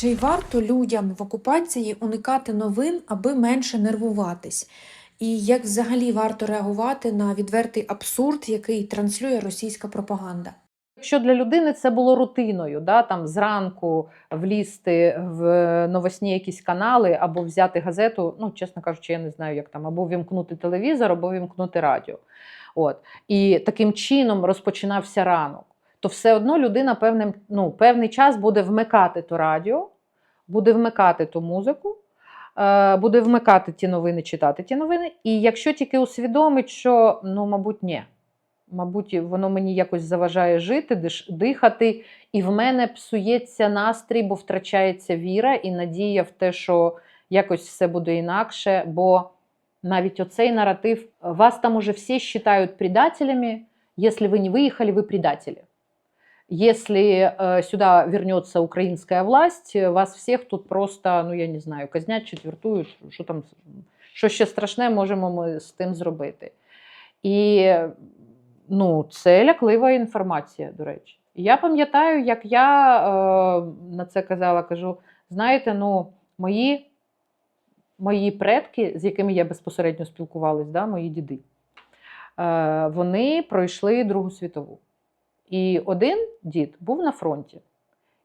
Чи варто людям в окупації уникати новин, аби менше нервуватись? І як взагалі варто реагувати на відвертий абсурд, який транслює російська пропаганда? Якщо для людини це було рутиною, да, там зранку влізти в новосні якісь канали або взяти газету, ну, чесно кажучи, я не знаю, як там, або вімкнути телевізор, або вімкнути радіо. От. І таким чином розпочинався ранок, то все одно людина певним, ну, певний час буде вмикати то радіо, буде вмикати ту музику, е, буде вмикати ті новини, читати ті новини. І якщо тільки усвідомить, що ну, мабуть, ні. Мабуть, воно мені якось заважає жити, дихати, і в мене псується настрій, бо втрачається віра і надія в те, що якось все буде інакше. Бо навіть оцей наратив, вас там уже всі вважають предателями, якщо ви не виїхали, ви предателі. Если э, сюда вернется украинская власть, э, вас всех тут просто, ну я не знаю, казнять, четвертують, що там, що ще страшне можемо ми з тим зробити. І ну, це ляклива інформація, до речі. Я пам'ятаю, як я е, на це казала, кажу: знаєте, ну, мої, мої предки, з якими я безпосередньо спілкувалась, да, мої діди, е, вони пройшли Другу світову. І один дід був на фронті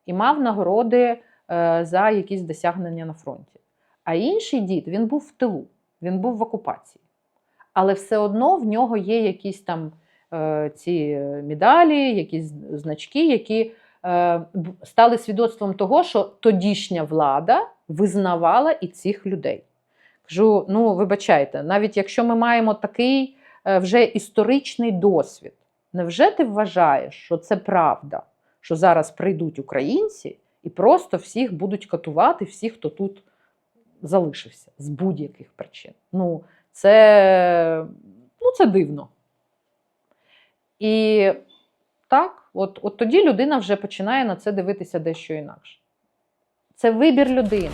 і мав нагороди е, за якісь досягнення на фронті. А інший дід він був в тилу, він був в окупації. Але все одно в нього є якісь там е, ці медалі, якісь значки, які е, стали свідоцтвом того, що тодішня влада визнавала і цих людей. Кажу: ну, вибачайте, навіть якщо ми маємо такий вже історичний досвід, невже ти вважаєш, що це правда, що зараз прийдуть українці і просто всіх будуть катувати, всіх, хто тут залишився з будь-яких причин? Ну, це, ну, це дивно. І так, от, от тоді людина вже починає на це дивитися дещо інакше. Це вибір людини.